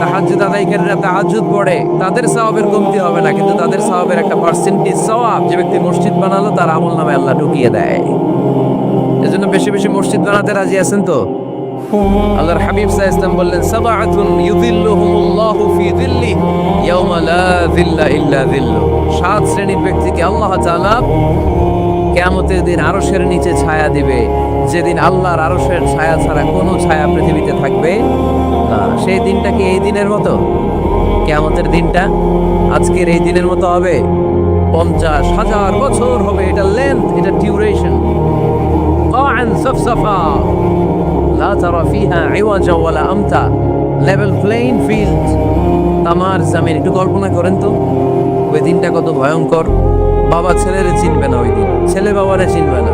তাহাজ্জুদ আদায়কারীরা তাহাজ্জুদ পড়ে। তাদের সওয়াবের কমতি হবে না, কিন্তু তাদের একটা পার্সেন্টেজ যে ব্যক্তি মসজিদ বানালো, তার আমল নামে আল্লাহ ঢুকিয়ে দেয়। এজন্য বেশি বেশি মসজিদ বানাতে রাজি আছেন তো? আল্লাহর হাবিব বললেন ফি লা ইল্লা সাত শ্রেণির ব্যক্তিকে আল্লাহ তাআলা দিন আরশের নিচে ছায়া দিবে। যেদিন আল্লাহর আরশের ছায়া ছাড়া কোনো ছায়া পৃথিবীতে থাকবে সেই দিনটা কি এই দিনের মতো কেয়ামতের দিনটা আজকের এই দিনের মতো হবে পঞ্চাশ হাজার বছর হবে এটা লেন্থ এটা ডিউরেশন قاعا صفصفا لا ترى فيها عوجا ولا أمتا লেভেল প্লেইন ফিল্ড তামার জামিন একটু কল্পনা করেন তো ওই দিনটা কত ভয়ঙ্কর বাবা ছেলেরে চিনবে না ওই দিন ছেলে বাবারে চিনবে না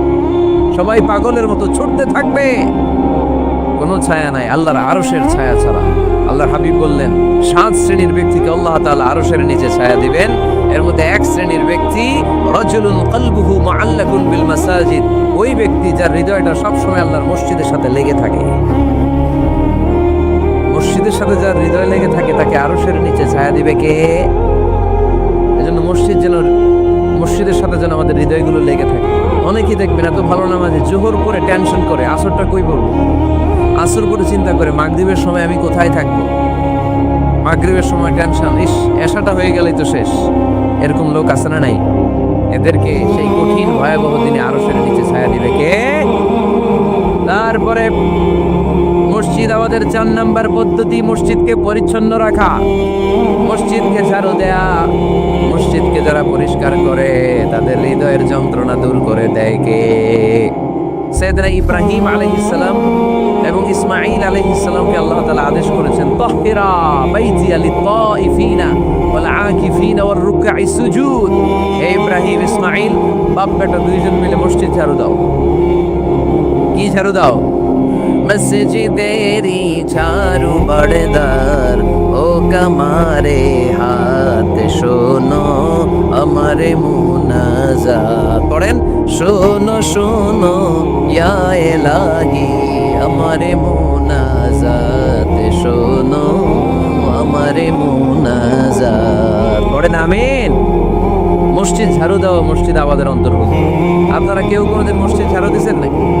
সবাই পাগলের মতো ছুটতে থাকবে। কোনো ছায়া নাই, আল্লাহর আরশের ছায়া ছাড়া। আল্লাহ হাবিব বললেন, সাত শ্রেণির ব্যক্তিকে আল্লাহ তাআলা আরশের নিচে ছায়া দিবেন। এর মধ্যে এক শ্রেণির ব্যক্তি, রজুলুন কলবুহু মুআল্লাকুন বিল মাসাজিদ। ওই ব্যক্তি যার হৃদয়টা সবসময় আল্লাহর মসজিদের সাথে লেগে থাকে। মসজিদের সাথে যার হৃদয় লেগে থাকে, তাকে আরশের নিচে ছায়া দিবে কে? এজন্য মসজিদ যেন, মসজিদের সাথে যেন আমাদের হৃদয়গুলো লেগে থাকে। অনেকেই দেখবেন এত ভালো নামাজে জোহর করে টেনশন করে, আসরটা কই পড়ব? আসর করে চিন্তা করে, মাগরিবের সময় আমি কোথায় থাকব? মাগরিবের সময় টেনশন ইস, এসাটা হয়ে গেলেই তো শেষ। এরকম লোক আছে না নাই? এদেরকে সেই কঠিন ভয়াবহ দিনে আরও সেরে নিচে ছায়া দিবে কে? তারপরে মসজিদ আমাদের চার নাম্বার পদ্ধতি, মসজিদকে পরিচ্ছন্ন রাখা। মসজিদকে ঝাড়ু দেয়া মসজিদকে যারা পরিষ্কার করে, তাদের হৃদয়ের যন্ত্রণা দূর করে দেয় কে? সৈয়দনা ইব্রাহিম আলাইহিসসালাম এবং ইসমাঈল আলাইহিসসালামকে আল্লাহ তালা আদেশ করেছেন তাহহিরা বাইতিয়া লিত্তাইফিনা ওয়াল আকিফিনা ওয়ার রুকআই সুজুদ। হে ইব্রাহিম, ইসমাঈল বাপ বেটা দুইজন মিলে মসজিদ ঝাড়ু দাও। কি ঝাড়ু দাও? মসজিদেরি ঝাড়ু বড়দার ও কমারে হাত শোনো আমারে মুনাজাত পড়েন শোনো শোনো ইয়া এলাহি আমারে মুনাজাত শোনো আমারে মুনাজাত পড়েন আমিন মসজিদ ঝাড়ু দেওয়া মসজিদ আমাদের অন্তর্ভুক্ত আপনারা কেউ কোনোদিন মসজিদ ঝাড়ু দিয়েছেন নাকি?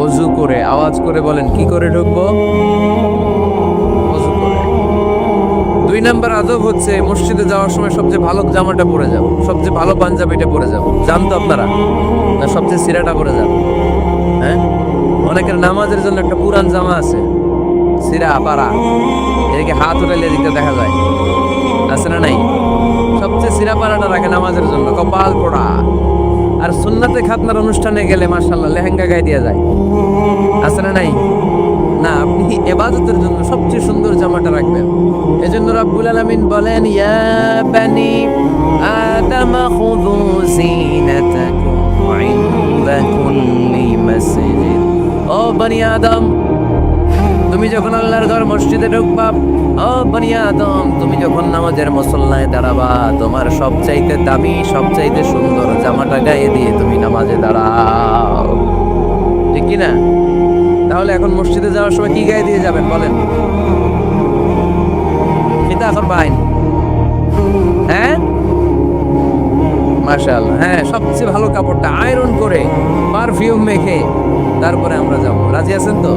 অজু করে, আওয়াজ করে বলেন, কি করে ঢুকবো? দুই নাম্বার আদব হচ্ছে মসজিদে যাওয়ার সময় সবচেয়ে ভালো জামাটা পরে যাব, সবচেয়ে ভালো পাঞ্জাবিটা পরে যাব। জানতো আপনারা, না সবচেয়ে সিরাটা পরে যাব? হ্যাঁ? অনেকের নামাজের জন্য একটা পুরান জামা আছে, সিরা পাড়া এদিকে হাত উঠাইলে দিতে দেখা যায়। আছে না নাই? সবচেয়ে সিরা পাড়াটা রাখে নামাজের জন্য, কপাল পোড়া। আর সুন্নাতে খাতনার অনুষ্ঠানে গেলে মার্শাল্লাহ লেহেঙ্গা গায়ে দিয়ে যায়। আছে না নাই? না, আপনি এবাদতের জন্য সবচেয়ে সুন্দর জামাটা রাখবেন। এজন্য রাব্বুল আলামিন বলেন, ইয়া বানি আদম, খুযু ও বনি আদম, তুমি যখন আল্লাহর ঘর মসজিদে ঢুকবা, ও বনি আদম, তুমি যখন নামাজের মুসল্লায় দাঁড়াবা, তোমার সবচাইতে দামি, সবচাইতে সুন্দর জামাটা গায়ে দিয়ে তুমি নামাজে দাঁড়াও। কি না তাহলে এখন মসজিদে যাওয়ার সময় কি গায়ে দিয়ে যাবেন, বলেন? এটা এখন বাইন। হ্যাঁ? মাশাআল্লাহ। হ্যাঁ সবচেয়ে ভালো কাপড়টা আয়রন করে পারফিউম মেখে তারপরে আমরা যাব। রাজি আছেন তো?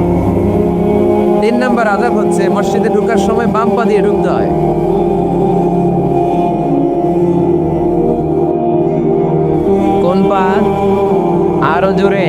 তিন নাম্বার আদাব হচ্ছে, মসজিদে ঢুকার সময় বাম পা দিয়ে ঢুকতে হয়। কোন পা? আরও জোরে।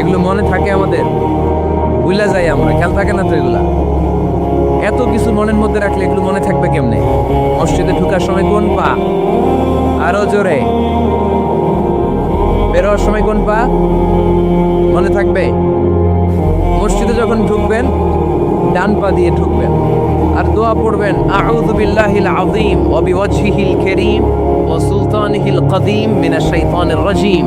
এগুলো মনে থাকে আমাদের। ভুলে যাই আমরা, খেয়াল থাকে না তো এগুলা? এত কিছু মনের মধ্যে রাখলে এগুলো মনে থাকবে কেমনে? মসজিদে ঢুকার সময় কোন পা? আরও জোরে। বেরোয়ার সময় কোন পা? মনে থাকবে? মসজিদে যখন ঢুকবেন, ডান পা দিয়ে ঢুকবেন। আর দোয়া পড়বেন, আউযু বিল্লাহিল আযীম ওয়া বিওয়াজহিল কারীম ওয়া সুলতানিহিল কদীম মিনাশ শাইতানির রাজীম।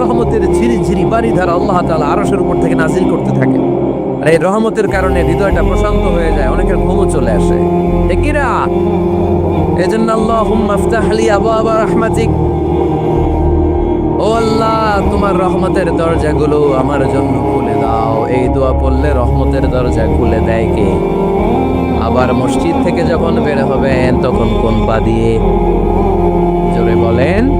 রহমতের ঝিরি ঝিরি বাড়ি ধারা আল্লাহ তাআলা আরশের উপর থেকে নাজিল করতে থাকে। আর এই রহমতের কারণে হৃদয়টা প্রশান্ত হয়ে যায়, অনেকের ঘুমও চলে আসে। আল্লাহ আবু আবা রহমাতিক। ও আল্লাহ, তোমার রহমতের দরজাগুলো আমার জন্য খুলে দাও। এই দোয়া পড়লে রহমতের দরজা খুলে দেয় কে? আবার মসজিদ থেকে যখন বের হবেন, তখন কোন পা দিয়ে? জোরে বলেন।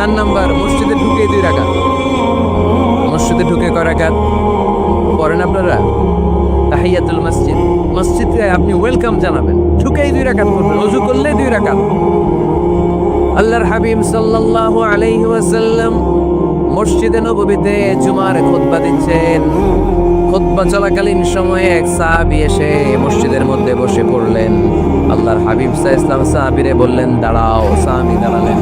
চার নাম্বার, মসজিদে ঢুকে দুই রাখা মসজিদে ঢুকে করা রাকাত? পড়েন আপনারা? তাহিয়াতুল মসজিদ। মসজিদে আপনি ওয়েলকাম জানাবেন। ঢুকেই দুই রাখাত করবেন অজু করলে দুই রাখাত আল্লাহর হাবিব সাল্লাল্লাহু আলাইহি ওয়াসাল্লাম মসজিদে নববীতে জুমার খুতবা দিচ্ছেন। খুতবা চলাকালীন সময়ে এক সাহাবী এসে মসজিদের মধ্যে বসে পড়লেন। আল্লাহর হাবিব সাহ ইসলাম সাহাবিরে বললেন, দাঁড়াও, সাহাবী দাঁড়ালেন।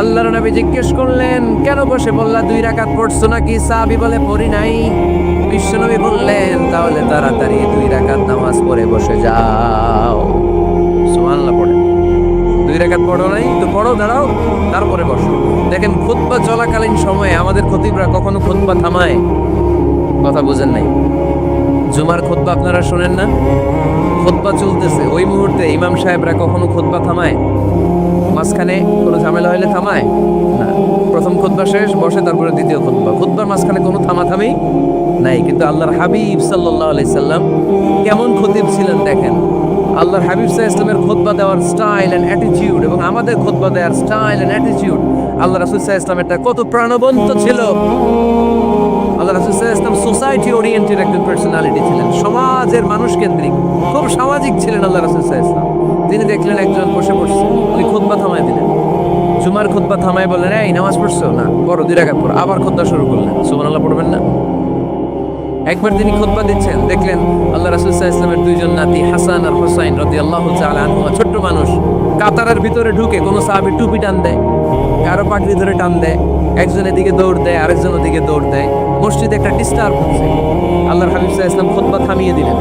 আল্লাহর নবী জিজ্ঞেস করলেন, কেন বসে বললা দুই রাকাত পড়ছো নাকি? সাহাবী বলে, পড়ি নাই। বিশ্বনবী বললেন, তাহলে তাড়াতাড়ি দুই রাকাত নামাজ পড়ে বসে যাও। সুবহানাল্লাহ, পড়ে। দুই রেখাত পড়ো নাই তো পড়ো, দাঁড়াও, তারপরে বসো। দেখেন, খুতবা চলাকালীন সময়ে আমাদের খতিবরা কখনো খুতবা থামায়। কথা বুঝেন নাই। জুমার খুতবা আপনারা শোনেন না? খুতবা চলতেছে। ওই মুহূর্তে ইমাম সাহেবরা কখনো খুতবা থামায়? মাঝখানে কোনো ঝামেলা হলে থামায়? না। প্রথম খুতবা শেষ, বসে তারপরে দ্বিতীয় খুতবা। খুতবার মাঝখানে কোনো থামাথামি নাই। কিন্তু আল্লাহর হাবিব সাল্লাহ সাল্লাম কেমন খতিব ছিলেন দেখেন। আল্লাহর হাবিব সাহা ইসলামের খোদবা দেওয়ার স্টাইল অ্যান্ড অ্যাটিটিউড এবং আমাদের খোদবা দেওয়ার স্টাইল অ্যান্ড অ্যাটিটিউড আল্লাহ রাসুল সাহা ইসলামেরটা কত প্রাণবন্ত ছিল। আল্লাহ সোসাইটি ওরিয়েন্টেড একজন পার্সোনালিটি ছিলেন। সমাজের মানুষ কেন্দ্রিক। খুব সামাজিক ছিলেন আল্লাহ রাসুল সাহা ইসলাম তিনি দেখলেন একজন বসে পড়ছে, উনি খোদবা থামায় দিলেন। জুমার খোদবা থামায় বললেন, এই, নামাজ পড়ছো? না বড় দুই রাখাত পড়ো। আবার খোদবা শুরু করলেন। সুমান আল্লাহ পড়বেন না? একবার তিনি খুতবা দিচ্ছেন, দেখলেন আল্লাহ রাসুল ইসলামের দুইজন নাতি হাসান আর হোসাইন রদি আল্লাহ আনহুমা ছোট্ট মানুষ। কাতারের ভিতরে ঢুকে কোনো সাহাবি টুপি টান দেয়, কারও পাগড়ি ধরে টান দেয় একজন এদিকে দৌড় দেয়, আরেকজন ওদিকে দৌড় দেয়। মসজিদে একটা ডিস্টার্ব হচ্ছে। আল্লাহর হাবিব সাহা ইসলাম খুতবা থামিয়ে দিলেন।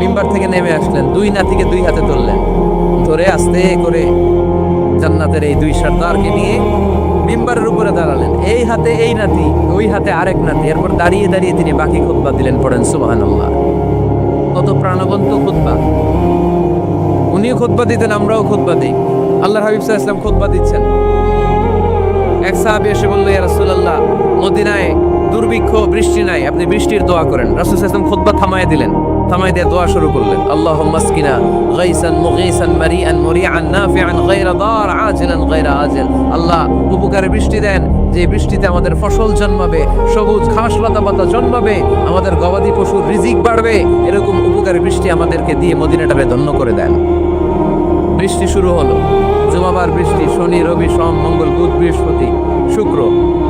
মিম্বার থেকে নেমে আসলেন। দুই নাতিকে দুই হাতে ধরলেন ধরে আস্তে করে জান্নাতের এই দুই সর্দারকে নিয়ে মিম্বারের উপরে দাঁড়ালেন। এই হাতে এই নাতি, ওই হাতে আরেক নাতি। এরপর দাঁড়িয়ে দাঁড়িয়ে তিনি বাকি খুতবা দিলেন পড়েন সুবাহান আল্লাহ কত প্রাণবন্ত খুতবা। উনিও খুতবা দিতেন, আমরাও খুতবা দিই। আল্লাহ হাবিব সাহা ইসলাম খুতবা দিচ্ছেন। এক সাহাবি এসে বলল, ইয়া রাসূলুল্লাহ, মদিনায় দুর্ভিক্ষ, বৃষ্টি নাই। আপনি বৃষ্টির দোয়া করেন। রাসূল আলাইহি ওয়াসাল্লাম থামায় দিলেন। থামাই দিয়ে দোয়া শুরু করলেন। আল্লাহুম্মা আসকিনা গাইসান মুগীসান মারিআন মুরিআন নাফিআন গায়রা দার আজিলান গায়রা আজিল। আল্লাহ উপকারে বৃষ্টি দেন। যে বৃষ্টিতে আমাদের ফসল জন্মাবে, সবুজ ঘাস লতা পাতা জন্মাবে, আমাদের গবাদি পশুর রিজিক বাড়বে, এরকম উপকারে বৃষ্টি আমাদেরকে দিয়ে মদিনাটারে ধন্য করে দেন। বৃষ্টি শুরু হলো। জুমাবার বৃষ্টি, শনি, রবি, সোম, মঙ্গল, বুধ, বৃহস্পতি, শুক্র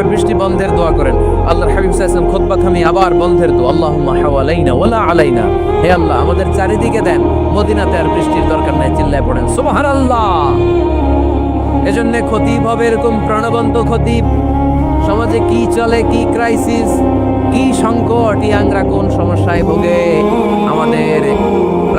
দরকার বৃষ্টি বন্ধের দোয়া করেন। আল্লাহর হাবিব সাল্লাল্লাহু খুতবা থামি আবার বন্ধের দোয়া, আল্লাহুম্মা হাওয়ালাইনা ওয়ালা আলাইনা। হে আল্লাহ, আমাদের চারিদিকে দেন। মদিনাতে আর বৃষ্টির দরকার নাই, চিল্লায় পড়েন। সুবহানাল্লাহ। এজন্য খতিব হবে এরকম প্রাণবন্ত খতিব। সমাজে কি চলে, কি ক্রাইসিস কি সংকট ইয়াংরা কোন সমস্যায় ভোগে। আমাদের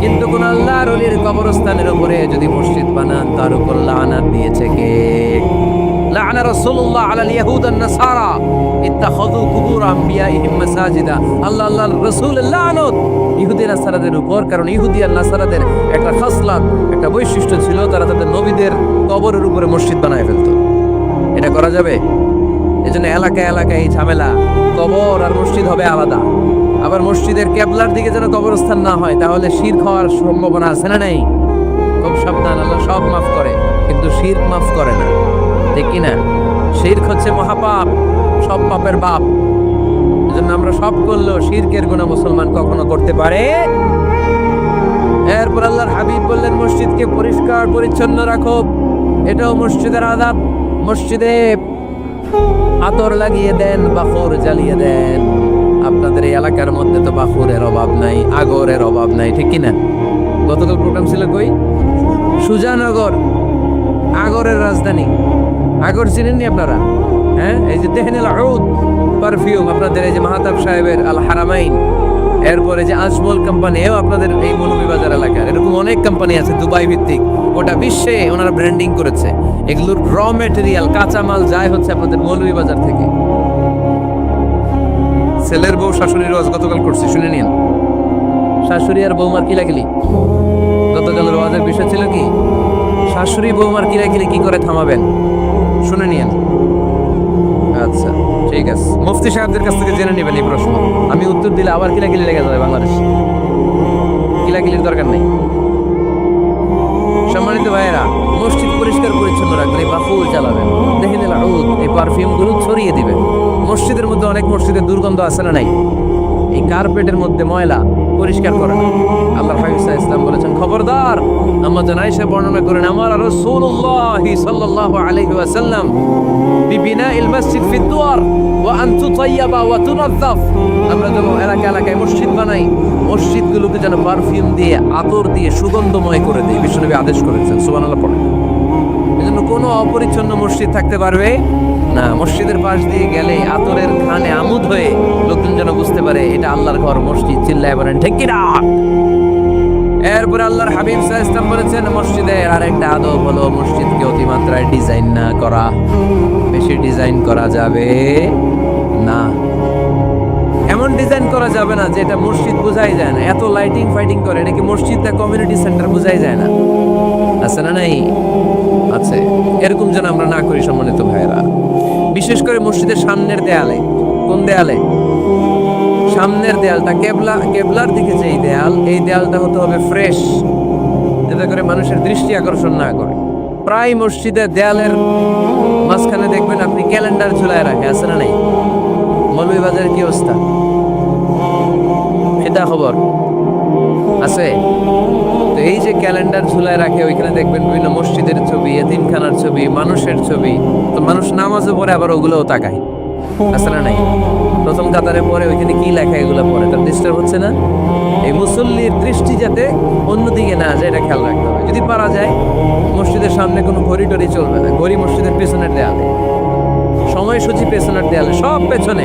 কিন্তু কোন আল্লাহর অলির কবরস্থানের উপরে যদি মসজিদ বানান, তার উপর লানাত দিয়েছে কে? নাসারা আল্লাহ ইহুদি উপর, কারণ ইহুদি নাসারাদের একটা একটা বৈশিষ্ট্য ছিল, তারা তাদের নবীদের কবরের উপরে মসজিদ বানায় ফেলতো। এটা করা যাবে? এলাকায় এলাকায় এই ঝামেলা। কবর আর মসজিদ হবে আলাদা। আবার মসজিদের কেবলার দিকে যেন কবরস্থান না হয়, তাহলে শির খাওয়ার সম্ভাবনা আছে না নেই? খুব সাবধান, আল্লাহ সব মাফ করে, কিন্তু শির মাফ করে না। ঠিক না শির্ক হচ্ছে মহাপাপ, সব পাপের বাপ। এজন্য আমরা সব করলেও শিরকের গুণা মুসলমান কখনো করতে পারে? এরপর আল্লাহর হাবিব বললেন, মসজিদকে পরিষ্কার, পরিচ্ছন্ন রাখো। এটাও মসজিদের আদাব মসজিদে আতর লাগিয়ে দেন বাখর জ্বালিয়ে দেন। আপনাদের এই এলাকার মধ্যে তো বাখুরের অভাব নাই, আগরের অভাব নাই, ঠিক কি না গতকাল প্রোগ্রাম ছিল কই? সুজানগর, আগরের রাজধানী। আগর চিনেননি আপনারা? হ্যাঁ? এই যে তেহনেল আউদ পারফিউম আপনাদের এই যে মাহাতাব সাহেবের আল হারামাইন। এরপরে যে আজমল কোম্পানি এও আপনাদের এই মৌলভীবাজার এলাকার। এরকম অনেক কোম্পানি আছে দুবাই ভিত্তিক গোটা বিশ্বে ওনারা ব্র্যান্ডিং করেছে। এগুলোর র মেটেরিয়াল কাঁচামাল যায় হচ্ছে আপনাদের মৌলভীবাজার থেকে। ছেলের বউ শাশুড়ির রোজ গতকাল করছি, শুনে নিন। শাশুড়ি আর বৌমার কিলাকিলি। গতকাল রোজের বিষয় ছিল কি? শাশুড়ি বৌমার কিলাকিলি কি করে থামাবেন? শুনে নিন। আচ্ছা ঠিক আছে। মুফতি সাহেবদের কাছ থেকে জেনে নেবেন এই প্রশ্ন। আমি উত্তর দিলে আবার কিলাকিলি লেগে যাবে বাংলাদেশ। দুর্গন্ধ আছে না নাই? এই কার্পেটের মধ্যে ময়লা পরিষ্কার করে। না আল্লাহ ইসলাম বলেছেন, খবরদার আয়েশা বর্ণনা করেন, আমার ওয়াসাল্লাম, বিবিনা ইল মসজিদ ফি দুয়ার, ওয়া আন তুতাইয়াবা ওয়া তুনাজ্জাফ। আমরা এলাকা এলাকায় মসজিদ বানাই, মসজিদগুলোকে যেন পারফিউম দিয়ে, আতর দিয়ে সুগন্ধময় করে দিই। বিশ্বনবী আদেশ করেছেন, সুবহানাল্লাহ পড়ে এজন্য কোনো অপরিচ্ছন্ন মসজিদ থাকতে পারবে না, মসজিদের পাশ দিয়ে গেলে আতরের খানে আমুদ হয়ে লোকজন যেন বুঝতে পারে এটা আল্লাহর ঘর, মসজিদ, চিল্লায় বলেন, ঠিক এরপরে আল্লাহর হাবিব সাহা ইসলাম বলেছেন, মসজিদের আরেকটা আদব হলো মসজিদকে অতিমাত্রায় ডিজাইন না করা। বেশি ডিজাইন করা যাবে না। এমন ডিজাইন করা যাবে না যে এটা মসজিদ বোঝাই যায় না। এত লাইটিং ফাইটিং করে, এটা কি মসজিদ না কমিউনিটি সেন্টার বোঝাই যায় না? আছে না নাই? আছে। এরকম যেন আমরা না করি সম্মানিত ভাইয়েরা। বিশেষ করে মসজিদের সামনের দেয়ালে। কোন দেয়ালে? সামনের দেয়ালটা, কেবলা, কেবলার দিকে যেই দেয়াল, এই দেয়ালটা হতে হবে ফ্রেশ যাতে করে মানুষের দৃষ্টি আকর্ষণ না করে। প্রায় মসজিদের দেয়ালের মাঝখানে দেখবেন আপনি ক্যালেন্ডার ঝুলায় রাখে, আছে না নাই? মৌলভীবাজারের কি অবস্থা? খবর? আছে? এই যে ক্যালেন্ডার ঝুলায় রাখে, ওইখানে দেখবেন বিভিন্ন মসজিদের ছবি, এতিমখানার ছবি, মানুষের ছবি। তো মানুষ নামাজও পড়ে, আবার ওগুলোও তাকায়। না নাই? প্রথম কাতারে পরে ওইখানে কি লেখা এগুলো পড়ে? তার ডিস্টার্ব হচ্ছে না? এই মুসল্লির দৃষ্টি যাতে অন্যদিকে না যায়, এটা খেয়াল রাখতে হবে। যদি পারা যায়, মসজিদের সামনে কোনো ঘড়ি টড়ি চলবে না। ঘড়ি মসজিদের পেছনের দেয়ালে। সময়সূচি পেছনের দেয়ালে, সব পেছনে।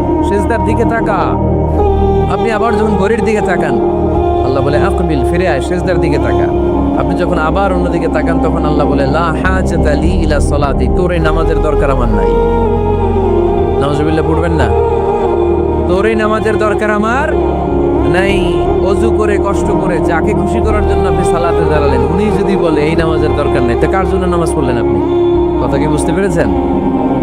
শেষদার দিকে তাকা। আপনি আবার যখন ঘড়ির দিকে তাকান, আল্লাহ বলে, আকবিল, ফিরে আয়, সেজদার দিকে তাকা। আপনি যখন আবার অন্যদিকে তাকান, তখন আল্লাহ বলে, লা হাজাতা ইলা সলাতি, তোর এই নামাজের দরকার আমার নাই। নামাজবিল্লাহ পড়বেন না? তোর এই নামাজের দরকার আমার নাই। অজু করে, কষ্ট করে, যাকে খুশি করার জন্য আপনি সালাতে দাঁড়ালেন, উনি যদি বলে, এই নামাজের দরকার নেই, তা কার জন্য নামাজ পড়লেন আপনি? কথা কি বুঝতে পেরেছেন?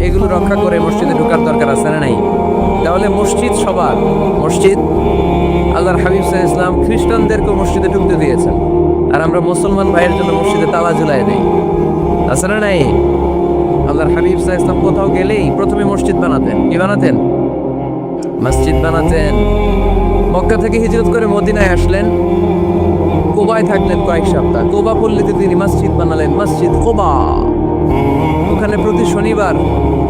এগুলো রক্ষা করে মসজিদে ঢোকার দরকার আছে না নাই? তাহলে মসজিদ সবার, মসজিদ। আল্লাহর হাবিব সাহ ইসলাম খ্রিস্টানদেরকে মসজিদে ঢুকতে দিয়েছেন। আর আমরা মুসলমান ভাইয়ের জন্য মসজিদে তালা ঝুলাই দেই না নাই? আল্লাহর হাবিব সাহ ইসলাম কোথাও গেলেই প্রথমে মসজিদ বানাতেন। কি বানাতেন? মসজিদ বানাতেন। মক্কা থেকে হিজরত করে মদিনায় আসলেন। কোবায় থাকলেন কয়েক সপ্তাহ। কোবা পল্লীতে তিনি মসজিদ বানালেন। মসজিদ কোবা। ওখানে প্রতি শনিবার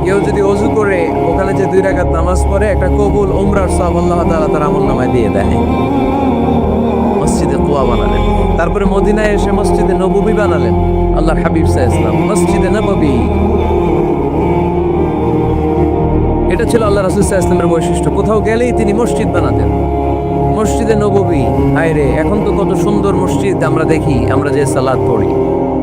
কেউ যদি অজু করে, ওখানে যে দুই রাকাত নামাজ পড়ে, একটা কবুল উমরার সব আল্লাহ তাআলা তার আমল নামায় দিয়ে দেয়। মসজিদে কোয়া বানালেন। তারপরে মদিনায় এসে মসজিদে নববী বানালেন। আল্লাহর হাবিব সাহ ইসলাম মসজিদে নববী। এটা ছিল আল্লাহ রাসুল সাহা ইসলামের বৈশিষ্ট্য। কোথাও গেলেই তিনি মসজিদ বানাতেন। মসজিদে নববী, হায়রে, এখন তো কত সুন্দর মসজিদ আমরা দেখি, আমরা যে সালাদ পড়ি।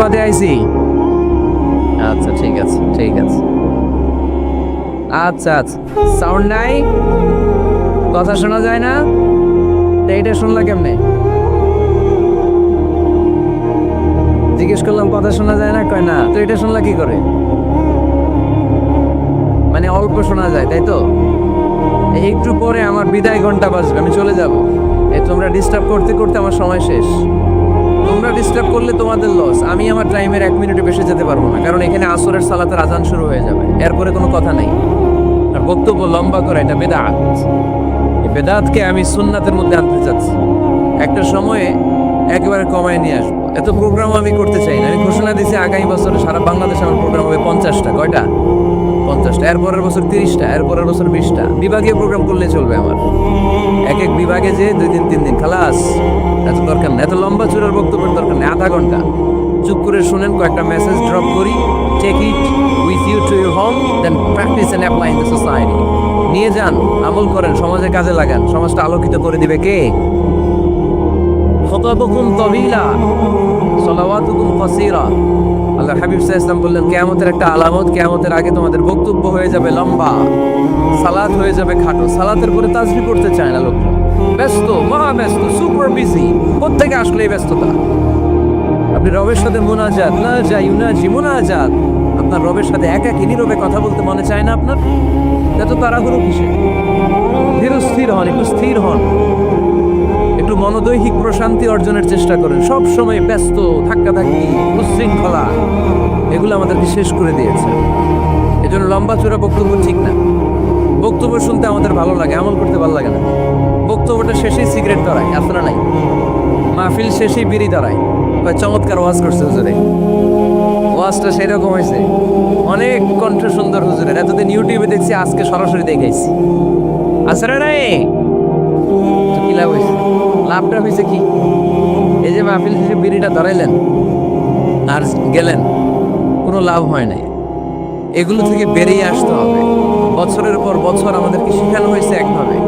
বাদে আইছি। আচ্ছা ঠিক আছে ঠিক আছে। আচ্ছা আচ্ছা। সাউন্ড নাই? কথা শোনা যায় না? তো এইটা শুনলা কেমনে? জিজ্ঞেস করলাম কথা শোনা যায় না? কয় না তো এটা শুনলা কি করে? মানে অল্প শোনা যায় তাই তো? একটু পরে আমার বিদায় ঘণ্টা বাজবে আমি চলে যাব। এই তোমরা ডিস্টার্ব করতে করতে আমার সময় শেষ। তোমরা ডিস্টার্ব করলে তোমাদের লস আমি আমার টাইমের এক মিনিটে বেশি যেতে পারব না, কারণ এখানে আসরের সালাতের আজান শুরু হয়ে যাবে। এরপরে কোনো কথা নেই। আর বক্তব্য লম্বা করে, এটা বেদাত। এই বেদাতকে আমি সুন্নাতের মধ্যে আনতে চাচ্ছি। একটা সময়ে একেবারে কমায় নিয়ে আসব। এত প্রোগ্রাম আমি করতে চাই না। আমি ঘোষণা দিয়েছি আগামী বছরে সারা বাংলাদেশে আমার প্রোগ্রাম হবে পঞ্চাশটা। কয়টা? পঞ্চাশটা। এরপরের বছর তিরিশটা, এরপরের বছর বিশটা। বিভাগীয় প্রোগ্রাম করলে চলবে আমার। এক এক বিভাগে যে দুই দিন, তিন দিন। খালাস। এত দরকার না এত লম্বা চূড়ার বক্তব্যের দরকার নেই, আধা ঘণ্টা। চুপ করে শুনেন, কয়েকটা মেসেজ ড্রপ করি take it with you to your home then practice and apply in the society নিয়ে যান, আমল করেন, সমাজে কাজে লাগান, সমাজটা আলোকিত করে দিবে কে? খতাবকুম তবিলা, সলাওয়াতুকুম কাসীরা। আল্লাহ হাবিব ইসলাম বললেন, কিয়ামতের একটা আলামত, কিয়ামতের আগে তোমাদের বক্তব্য হয়ে যাবে লম্বা, সালাত হয়ে যাবে খাটো। সালাতের পরে তাজবি পড়তে চায় না লোকজন। ব্যস্ত মহা ব্যস্ত সুপার বিজি কোত্থেকে আসলে এই ব্যস্ততা? আপনি রবের সাথে মোনাজাত, না যাই ইউনাজি মোনাজাত। আপনার রবের সাথে একাকি নীরবে কথা বলতে মনে চায় না আপনার? এত তাড়াহুড়ো কিসে? ধীর স্থির হন, একটু স্থির হন। একটু মনোদৈহিক প্রশান্তি অর্জনের চেষ্টা করেন। সব সময় ব্যস্ত ধাক্কা ধাক্কি উচ্ছৃঙ্খলা, এগুলো আমাদেরকে শেষ করে দিয়েছে। এজন্য লম্বা চূড়া বক্তব্য ঠিক না। বক্তব্য শুনতে আমাদের ভালো লাগে, আমল করতে ভালো লাগে না। বক্তব্যটা শেষেই সিগারেট ধরায় আসলে নাই? মাহফিল শেষেই বিড়ি ধরায়। কয় চমৎকার ওয়াজ করছে হুজুরে। ওয়াজটা সেরকম হয়েছে। অনেক কণ্ঠ সুন্দর হুজুরের। এতদিন ইউটিউবে দেখছি, আজকে সরাসরি দেখাইছি। আসলে নাই? কি লাভ হয়েছে? লাভটা হয়েছে কি? এই যে মাহফিল শেষে বিড়িটা ধরাইলেন, আর গেলেন, কোনো লাভ হয় নাই। এগুলো থেকে বেরিয়ে আসতে হবে। বছরের পর বছর আমাদেরকে শেখানো হয়েছে একভাবে।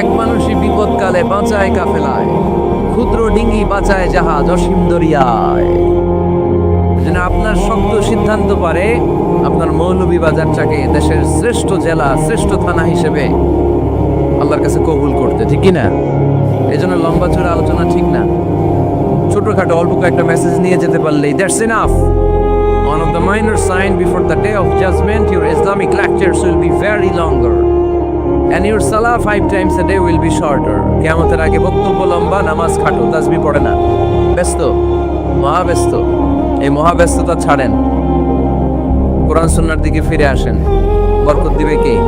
এক মানুষই বিপদকালে বাঁচায় কাফেলায়। ক্ষুদ্র ডিঙ্গি বাঁচায় জাহাজ অসীম দরিয়ায়। যেন আপনার শক্ত সিদ্ধান্ত পারে আপনার মৌলভীবাজারটাকে দেশের শ্রেষ্ঠ জেলা শ্রেষ্ঠ থানা হিসেবে আল্লাহর কাছে কবুল করতে ঠিক কি না? এই জন্য লম্বা চূড়া আলোচনা ঠিক না। ছোটখাটো অল্প কয়েকটা মেসেজ নিয়ে যেতে পারলেই that's enough One of the minor sign before the day of judgment, your Islamic lectures will be very longer. And your salah five times a day will be shorter. কেয়ামতের আগে বক্তব্য লম্বা, নামাজ খাটো তাসবি পড়ে না। ব্যস্ত, মহাব্যস্ত। এই মহাব্যস্ততা ছাড়েন। কোরআন সুন্নার দিকে ফিরে আসেন। বরকত দিবে কে?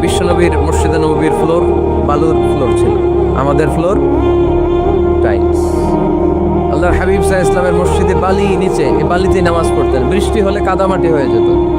বিশ্বনবীর মুর্শিদে নবীর ফ্লোর, বালুর ফ্লোর ছিল। আমাদের ফ্লোর, টাইলস। আল্লাহর হাবিব সাহা ইসলামের মসজিদে বালি নিচে, এই বালিতেই নামাজ পড়তেন। বৃষ্টি হলে কাদামাটি হয়ে যেত।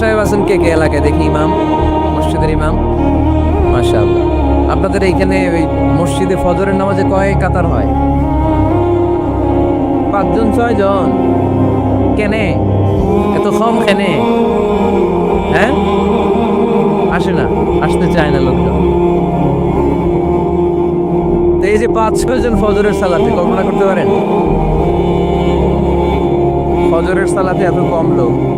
সাহেব আছেন কে কে এলাকায়? দেখি ইমাম, মসজিদের ইমাম। মাশাআল্লাহ। আপনাদের এইখানে ওই মসজিদে ফজরের নামাজে কয় কাতার হয়? পাঁচজন, ছয়জন। কেনে? এত কম কেনে? হ্যাঁ? আসে না, আসতে চায় না লোকজন। এই যে পাঁচ ছয় জন ফজরের সালাতে কল্পনা করতে পারেন? ফজরের সালাতে এত কম লোক।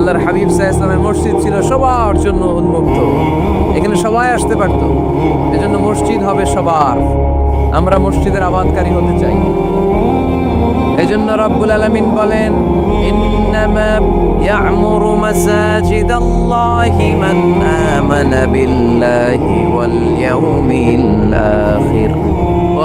আল্লাহর হাবিব সাহা ইসলামের মসজিদ ছিল সবার জন্য উন্মুক্ত। এখানে সবাই আসতে পারত। এজন্য মসজিদ হবে সবার। আমরা মসজিদের আবাদকারী হতে চাই। এজন্য রব্বুল আলামিন বলেন আখির।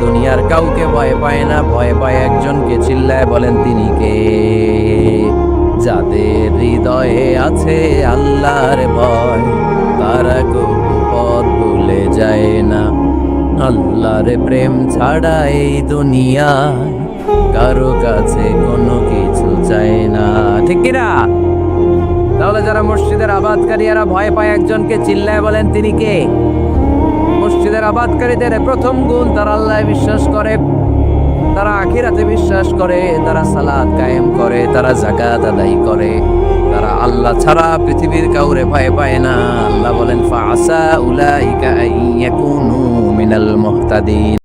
দুনিয়ার কাউকে ভয় পায় না, ভয় পায় একজনকে চিল্লায় বলেন তিনি কে? যাদের হৃদয়ে আছে আল্লাহর ভয়, তারা কবু পথ ভুলে যায় না। আল্লাহর প্রেম ছাড়া এই দুনিয়ায় কারও কাছে কোনো কিছু চায় না। ঠিক কিনা? তাহলে যারা মসজিদের আবাদকারী, এরা ভয় পায় একজনকে চিল্লায় বলেন তিনি কে? মসজিদের আবাদকারীদের প্রথম গুণ, তারা আল্লাহ বিশ্বাস করে, তারা আখিরাতে বিশ্বাস করে, তারা সালাদ কায়েম করে, তারা জাকাত আদায় করে। তারা আল্লাহ ছাড়া পৃথিবীর কাউরে ভয় পায় না। আল্লাহ বলেন ফাসা উলাইকা ইয়াকুনু মিনাল মুহতাদিন।